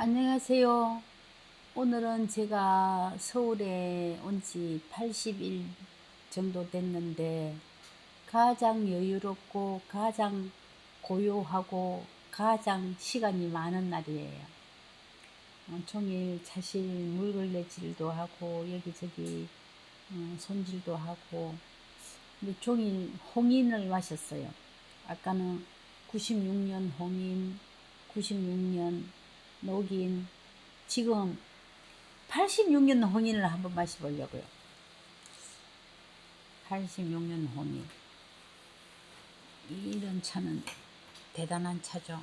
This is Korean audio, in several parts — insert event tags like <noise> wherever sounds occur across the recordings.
안녕하세요. 오늘은 제가 서울에 온 지 80일 정도 됐는데 가장 여유롭고 가장 고요하고 가장 시간이 많은 날이에요. 어, 종일 자실 물걸레질도 하고 여기저기 어, 손질도 하고 종일 홍인을 마셨어요. 아까는 96년 홍인, 96년 녹인 지금 86년 홍인을 한번 마셔보려고요. 86년 홍인 이런 차는 대단한 차죠.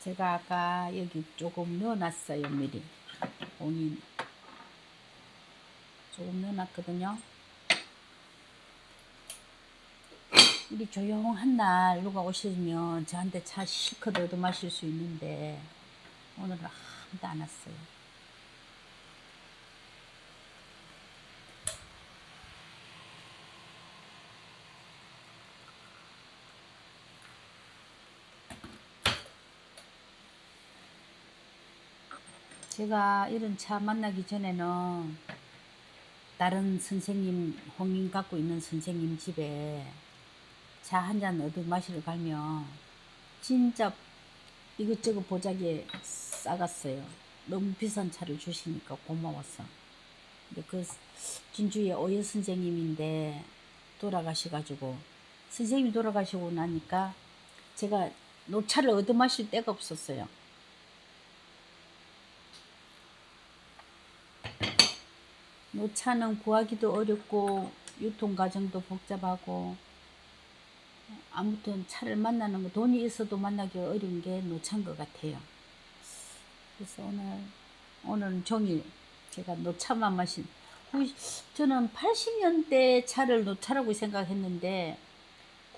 제가 아까 여기 조금 넣어놨어요 미리 홍인 조금 넣어놨거든요. 이리 조용한 날 누가 오시면 저한테 차 실컷 얻어 마실 수 있는데 오늘은 아무도 안 왔어요. 제가 이런 차 만나기 전에는 다른 선생님 홍인 갖고 있는 선생님 집에 차 한잔 얻어 마시러 가면 진짜 이것저것 보자기에 싸갔어요. 너무 비싼 차를 주시니까 고마웠어. 근데 그 진주의 오예 선생님인데 돌아가셔가지고 선생님이 돌아가시고 나니까 제가 녹차를 얻어 마실 데가 없었어요. 녹차는 구하기도 어렵고 유통 과정도 복잡하고 아무튼 차를 만나는 거 돈이 있어도 만나기 어려운 게 노차인 것 같아요. 그래서 오늘 오늘은 종일 제가 노차만 마신 구- 저는 80년대 차를 노차라고 생각했는데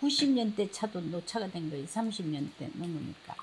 90년대 차도 노차가 된 거예요. 30년대 넘으니까.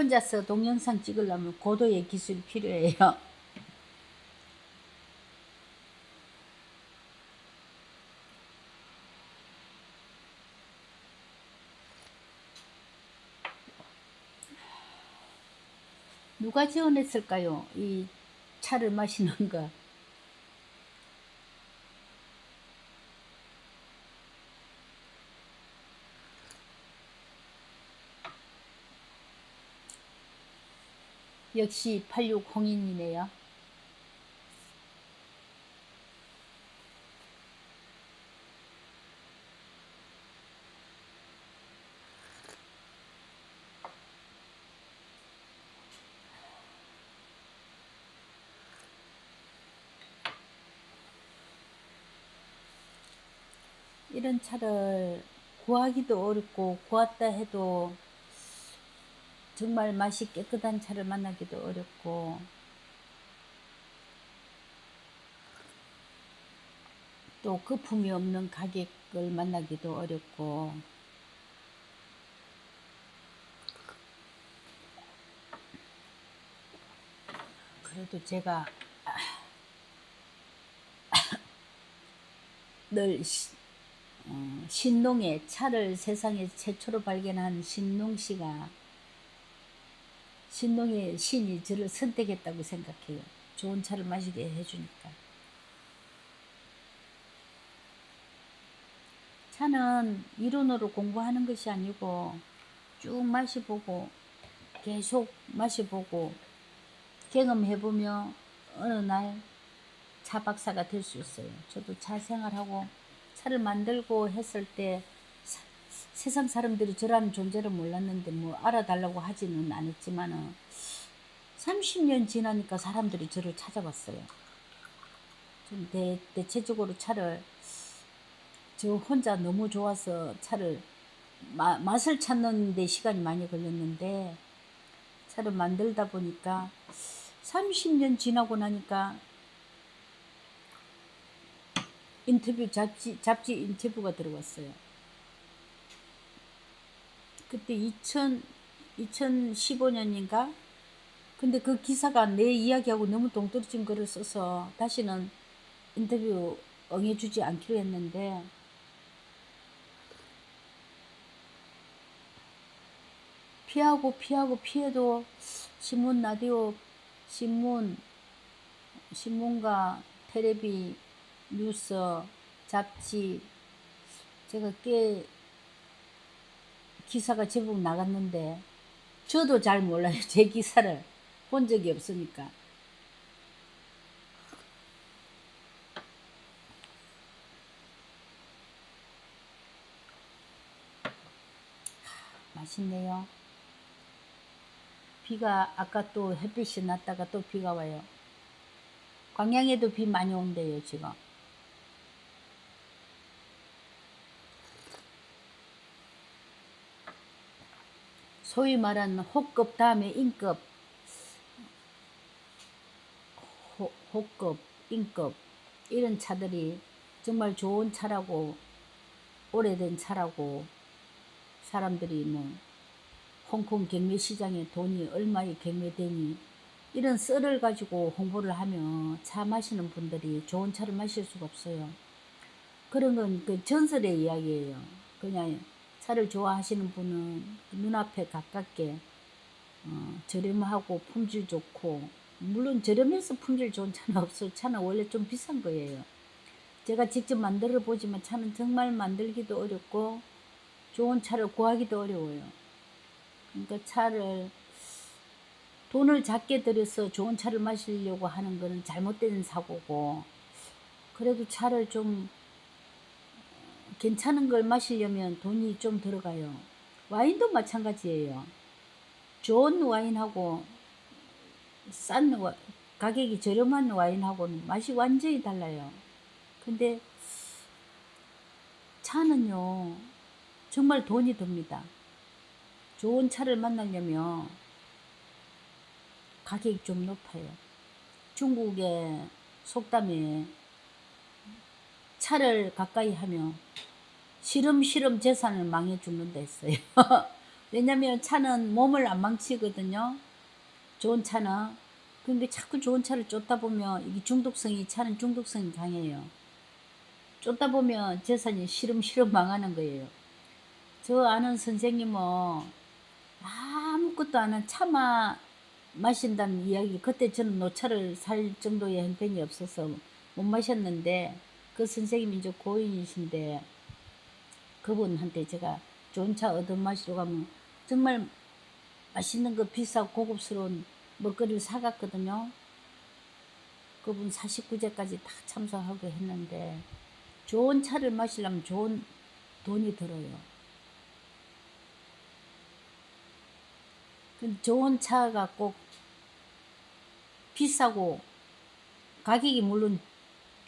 혼자서 동영상 찍으려면 고도의 기술이 필요해요. <laughs> 누가 지원했을까요? 이 차를 마시는 거. 역시 8602이네요. 이런 차를 구하기도 어렵고 구했다 해도 정말 맛이 깨끗한 차를 만나기도 어렵고. 또 거품이 없는 가격을 만나기도 어렵고. 그래도 제가 <coughs> 늘 시- 어, 신농의 차를 세상에 최초로 발견한 신농 씨가 신동의 신이 저를 선택했다고 생각해요. 좋은 차를 마시게 해주니까. 차는 이론으로 공부하는 것이 아니고 쭉 마셔보고 계속 마셔보고 경험해보며 어느 날 차 박사가 될 수 있어요. 저도 차 생활하고 차를 만들고 했을 때 사- 세상 사람들이 저라는 존재를 몰랐는데 뭐 알아달라고 하지는 않았지만은 30년 지나니까 사람들이 저를 찾아봤어요. 좀 대, 대체적으로 차를 저 혼자 너무 좋아서 차를 마, 맛을 찾는 데 시간이 많이 걸렸는데 차를 만들다 보니까 30년 지나고 나니까 인터뷰 잡지 잡지 인터뷰가 들어왔어요. 그때 2000 2015년인가? 근데 그 기사가 내 이야기하고 너무 동떨어진 글을 써서 다시는 인터뷰 응해주지 않기로 했는데 피하고 피하고 피해도 신문 라디오 신문 신문과 텔레비 뉴스 잡지 제가 꽤 기사가 제법 나갔는데 저도 잘 몰라요 <laughs> 제 기사를 본 적이 없으니까 맛있네요. 비가 아까 또 햇빛이 났다가 또 비가 와요. 광양에도 비 많이 온대요, 지금. 소위 말하는 호급 다음에 인급, 호, 호급, 인급 이런 차들이 정말 좋은 차라고 오래된 차라고 사람들이 뭐 홍콩 경매 시장에 돈이 얼마에 경매되니 이런 썰을 가지고 홍보를 하면 차 마시는 분들이 좋은 차를 마실 수가 없어요. 그런 건 그 전설의 이야기예요. 그냥 차를 좋아하시는 분은 눈앞에 가깝게 어, 저렴하고 품질 좋고 물론 저렴해서 품질 좋은 차는 <laughs> 없어요. 차는 원래 좀 비싼 거예요. 제가 직접 만들어 보지만 차는 정말 만들기도 어렵고 좋은 차를 구하기도 어려워요. 그러니까 차를 돈을 작게 들여서 좋은 차를 마시려고 하는 거는 잘못된 사고고 그래도 차를 좀 괜찮은 걸 마시려면 돈이 좀 들어가요. 와인도 마찬가지예요. 좋은 와인하고 싼 와, 가격이 저렴한 와인하고는 맛이 완전히 달라요. 근데 차는요, 정말 돈이 듭니다. 좋은 차를 만나려면 가격이 좀 높아요. 중국의 속담에 차를 가까이 하면 시름시름 재산을 망해 죽는다 했어요. <laughs> 왜냐면 차는 몸을 안 망치거든요. 좋은 차는. 근데 자꾸 좋은 차를 쫓다 보면 이게 중독성이 차는 중독성이 강해요. 쫓다 보면 재산이 시름시름 망하는 거예요. 저 아는 선생님은 아무것도 안 한 차마 마신다는 이야기 그때 저는 노차를 살 정도의 형편이 없어서 못 마셨는데 그 선생님이 이제 고인이신데 그분한테 제가 좋은 차 얻어 마시러 가면 정말 맛있는 거 비싸고 고급스러운 먹거리를 사갔거든요. 그분 49제까지 다 참석하고 했는데 좋은 차를 마시려면 좋은 돈이 들어요. 좋은 차가 꼭 비싸고 가격이 물론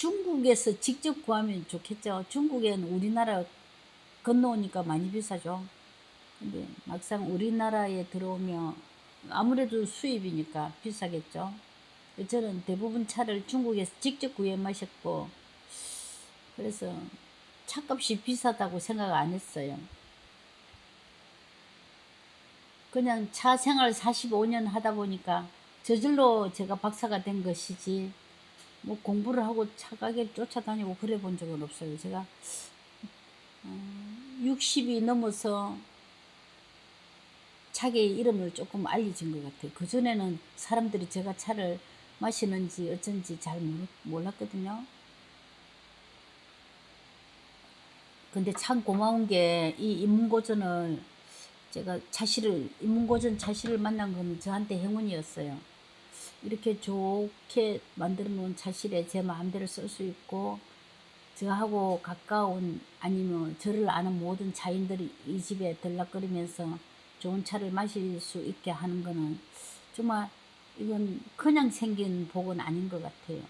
중국에서 직접 구하면 좋겠죠. 중국에는 우리나라 건너오니까 많이 비싸죠. 근데 막상 우리나라에 들어오면 아무래도 수입이니까 비싸겠죠. 저는 대부분 차를 중국에서 직접 구해 마셨고 그래서 차값이 비싸다고 생각 안 했어요. 그냥 차 생활 45년 하다 보니까 저절로 제가 박사가 된 것이지 뭐 공부를 하고 차 가게를 쫓아다니고 그래 본 적은 없어요. 제가 60이 넘어서 차의 이름을 조금 알려진 것 같아요. 그전에는 사람들이 제가 차를 마시는지 어쩐지 잘 몰랐거든요. 근데 참 고마운 게 이 인문고전을 제가 차시를 인문고전 차시를 만난 건 저한테 행운이었어요. 이렇게 좋게 만들어 놓은 차실에 제 마음대로 쓸 수 있고 저하고 가까운 아니면 저를 아는 모든 차인들이 이 집에 들락거리면서 좋은 차를 마실 수 있게 하는 거는 정말 이건 그냥 생긴 복은 아닌 것 같아요.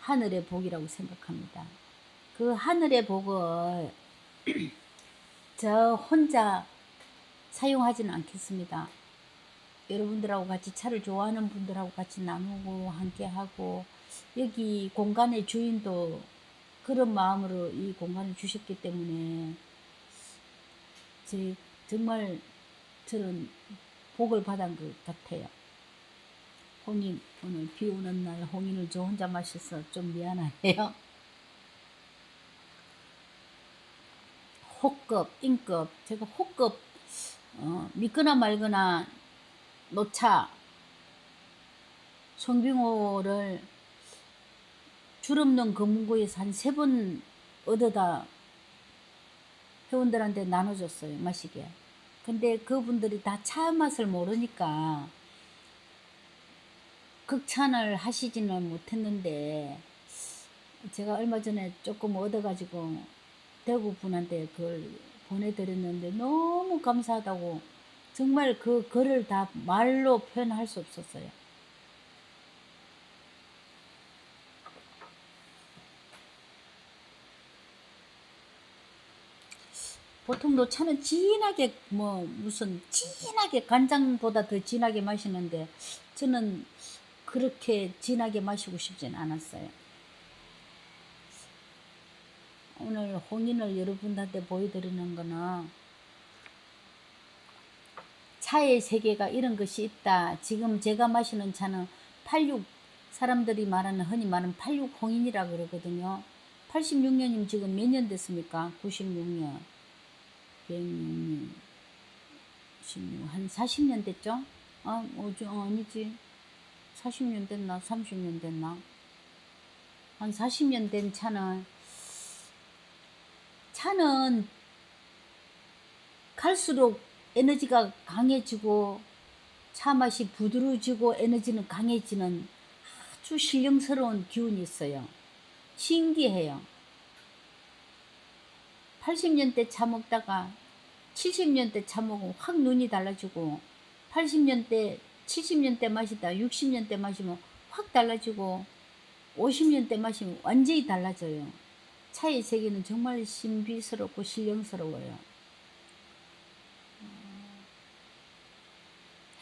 하늘의 복이라고 생각합니다. 그 하늘의 복을 <clears throat> 저 혼자 사용하지는 않겠습니다. 여러분들하고 같이 차를 좋아하는 분들하고 같이 나누고 함께 하고 여기 공간의 주인도 그런 마음으로 이 공간을 주셨기 때문에 제 정말 저는 복을 받은 것 같아요. 홍인 오늘 비 오는 날 홍인을 저 혼자 마셔서 좀 미안하네요. <laughs> 호급, 인급 제가 호급 어, 믿거나 말거나 노차 송빙호를 주름는 검은고에서 한 세 번 얻어다 회원들한테 나눠줬어요 마시게. 근데 그분들이 다 차 맛을 모르니까 극찬을 하시지는 못했는데 제가 얼마 전에 조금 얻어가지고 대구 분한테 그걸 보내드렸는데 너무 감사하다고 정말 그 글을 다 말로 표현할 수 없었어요. 보통 노차는 진하게 뭐 무슨 진하게 간장보다 더 진하게 마시는데 저는 그렇게 진하게 마시고 싶진 않았어요. 오늘 홍인을 여러분한테 보여드리는 거는 차의 세계가 이런 것이 있다. 지금 제가 마시는 차는 86 사람들이 말하는 흔히 말하는 86 홍인이라 그러거든요. 86년이면 지금 몇 년 됐습니까? 96년, 106년, 16, 한 40년 됐죠? 아, 어저 아니지. 40년 됐나? 30년 됐나? 한 40년 된 차는 차는 갈수록 에너지가 강해지고 차 맛이 부드러워지고 에너지는 강해지는 아주 신령스러운 기운이 있어요. 신기해요. 80년대 차 먹다가 70년대 차 먹으면 확 눈이 달라지고 80년대 70년대 마시다 60년대 마시면 확 달라지고 50년대 마시면 완전히 달라져요. 차의 세계는 정말 신비스럽고 신령스러워요.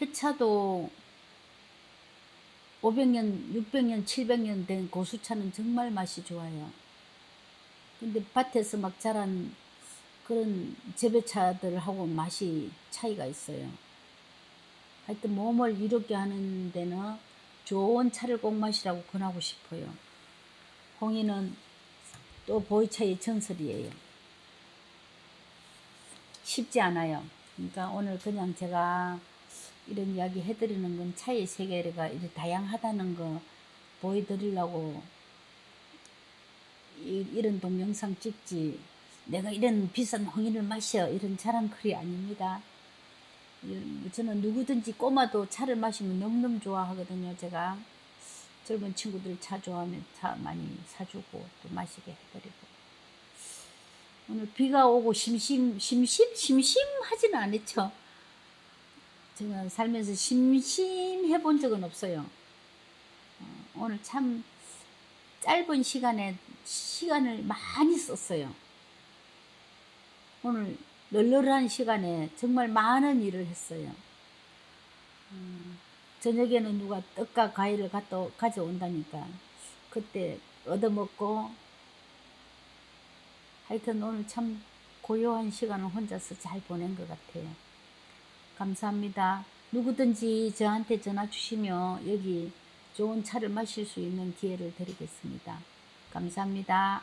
해차도 500년, 600년, 700년 된 고수차는 정말 맛이 좋아요. 근데 밭에서 막 자란 그런 재배차들하고 맛이 차이가 있어요. 하여튼 몸을 이롭게 하는 데는 좋은 차를 꼭 마시라고 권하고 싶어요. 홍이는 또 보이차의 전설이에요. 쉽지 않아요. 그러니까 오늘 그냥 제가 이런 이야기 해드리는 건 차의 세계가 이렇게 다양하다는 거 보여드리려고 이, 이런 동영상 찍지 내가 이런 비싼 홍인을 마셔 이런 자랑거리 아닙니다. 이- 저는 누구든지 꼬마도 차를 마시면 너무너무 좋아하거든요. 제가 젊은 친구들 차 좋아하면 차 많이 사주고 또 마시게 해드리고 오늘 비가 오고 심심 심심 심심하지는 않았죠. 제가 살면서 심심해 본 적은 없어요. 어, 오늘 참 짧은 시간에 시간을 많이 썼어요. 오늘 널널한 시간에 정말 많은 일을 했어요. 음, 저녁에는 누가 떡과 과일을 가져온다니까 그때 얻어먹고 하여튼 오늘 참 고요한 시간을 혼자서 잘 보낸 것 같아요. 감사합니다. 누구든지 저한테 전화 주시면 여기 좋은 차를 마실 수 있는 기회를 드리겠습니다. 감사합니다.